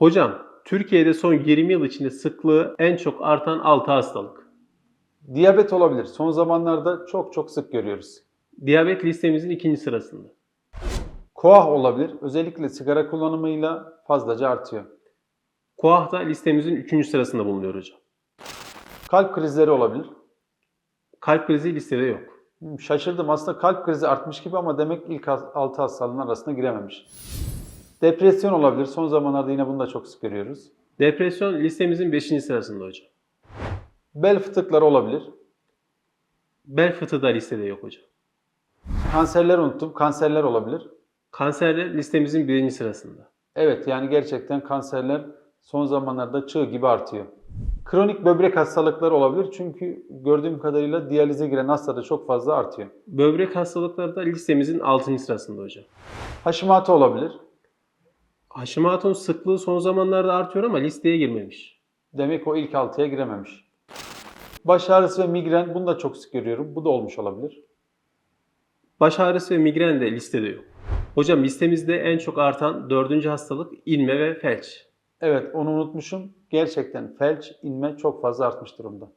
Hocam, Türkiye'de son 20 yıl içinde sıklığı en çok artan 6 hastalık. Diyabet olabilir. Son zamanlarda çok çok sık görüyoruz. Diyabet listemizin ikinci sırasında. Koah olabilir. Özellikle sigara kullanımıyla fazlaca artıyor. Koah da listemizin üçüncü sırasında bulunuyor hocam. Kalp krizleri olabilir. Kalp krizi listede yok. Hmm, Şaşırdım aslında kalp krizi artmış gibi ama demek ilk 6 hastalığın arasına girememiş. Depresyon olabilir. Son zamanlarda yine bunu da çok sık görüyoruz. Depresyon listemizin 5. sırasında hocam. Bel fıtıkları olabilir. Bel fıtığı da listede yok hocam. Kanserler unuttum. Kanserler olabilir. Kanserler listemizin birinci sırasında. Evet yani gerçekten kanserler son zamanlarda çığ gibi artıyor. Kronik böbrek hastalıkları olabilir çünkü gördüğüm kadarıyla diyalize giren hastada çok fazla artıyor. Böbrek hastalıkları da listemizin 6. sırasında hocam. Hashimoto olabilir. Hashimoto'nun sıklığı son zamanlarda artıyor ama listeye girmemiş. Demek o ilk altıya girememiş. Baş ağrısı ve migren bunu da çok sık görüyorum. Bu da olmuş olabilir. Baş ağrısı ve migren de listede yok. Hocam listemizde en çok artan dördüncü hastalık inme ve felç. Evet onu unutmuşum. Gerçekten felç, inme çok fazla artmış durumda.